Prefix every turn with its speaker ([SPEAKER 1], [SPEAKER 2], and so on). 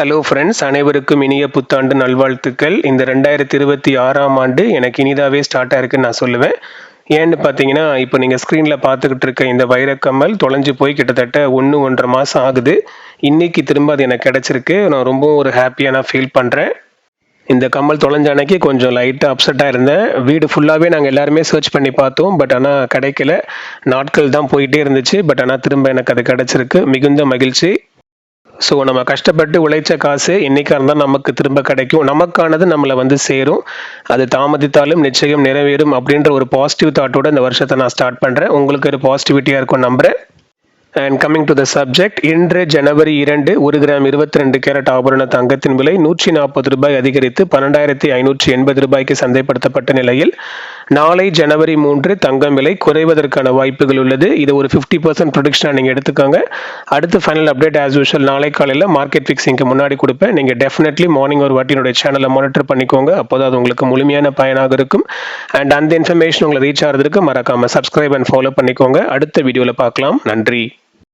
[SPEAKER 1] Hello friends அனைவருக்கும் இனிய புத்தாண்டு நல்வாழ்த்துக்கள். இந்த ரெண்டாயிரத்தி இருபத்தி ஆறாம் ஆண்டு எனக்கு இனிதாவே ஸ்டார்ட் ஆயிருக்குன்னு நான் சொல்லுவேன். ஏன்னு பார்த்தீங்கன்னா இப்போ நீங்கள் ஸ்க்ரீனில் பார்த்துக்கிட்டு இருக்க இந்த வைரக்கம்மல் தொலைஞ்சு போய் கிட்டத்தட்ட ஒன்று ஒன்றரை மாதம் ஆகுது. இன்றைக்கி திரும்ப அது எனக்கு கிடச்சிருக்கு. நான் ரொம்பவும் ஒரு ஹாப்பியாக நான் ஃபீல் பண்ணுறேன் இந்த கம்மல் தொலைஞ்ச அன்னைக்கு கொஞ்சம் லைட்டாக அப்செட்டாக இருந்தேன். வீடு ஃபுல்லாகவே நாங்கள் எல்லாருமே சர்ச் பண்ணி பார்த்தோம். பட் ஆனால் கிடைக்கல. நாட்கள் தான் போயிட்டே இருந்துச்சு. பட் ஆனால் திரும்ப எனக்கு அது கிடச்சிருக்கு. மிகுந்த மகிழ்ச்சி. ஸோ நம்ம கஷ்டப்பட்டு உழைச்ச காசு என்னைக்கா இருந்தால் நமக்கு திரும்ப கிடைக்கும். நமக்கானது நம்மளை வந்து சேரும். அது தாமதித்தாலும் நிச்சயம் நிறைவேறும் அப்படின்ற ஒரு பாசிட்டிவ் தாட்டோட இந்த வருஷத்தை நான் ஸ்டார்ட் பண்ணுறேன் உங்களுக்கு ஒரு பாசிட்டிவிட்டியாக இருக்கும் நம்புறேன். And coming to the subject இன்று ஜனவரி இரண்டு ஒரு கிராம் இருபத்தி ரெண்டு கேரட் ஆபரண தங்கத்தின் விலை நூற்றி நாற்பது ரூபாய் அதிகரித்து பன்னெண்டாயிரத்தி ஐநூற்றி எண்பது ரூபாய்க்கு சந்தைப்படுத்தப்பட்ட நிலையில் நாளை ஜனவரி மூன்று தங்கம் விலை குறைவதற்கான வாய்ப்புகள் உள்ளது. இது ஒரு ஃபிஃப்டி பர்சன்ட் ப்ரொடிக்ஷனாக நீங்கள் எடுத்துக்கோங்க. அடுத்து ஃபைனல் அப்டேட் ஆஸ் யூஷுவல் நாளை காலையில் மார்க்கெட் ஃபிக்ஸிங்க்கு முன்னாடி கொடுப்பேன். நீங்கள் டெஃபினெட்லி மார்னிங் ஒரு வாட்டி என்னுடைய சேனலை மானிட்டர் பண்ணிக்கோங்க. அப்போது அது உங்களுக்கு முழுமையான பயனாக இருக்கும். அண்ட் அந்த இன்ஃபர்மேஷன் உங்களை ரீச் ஆகிறதுக்கு மறக்காமல் சப்ஸ்கிரைப் அண்ட் ஃபாலோ பண்ணிக்கோங்க. அடுத்த வீடியோவில் பார்க்கலாம். நன்றி.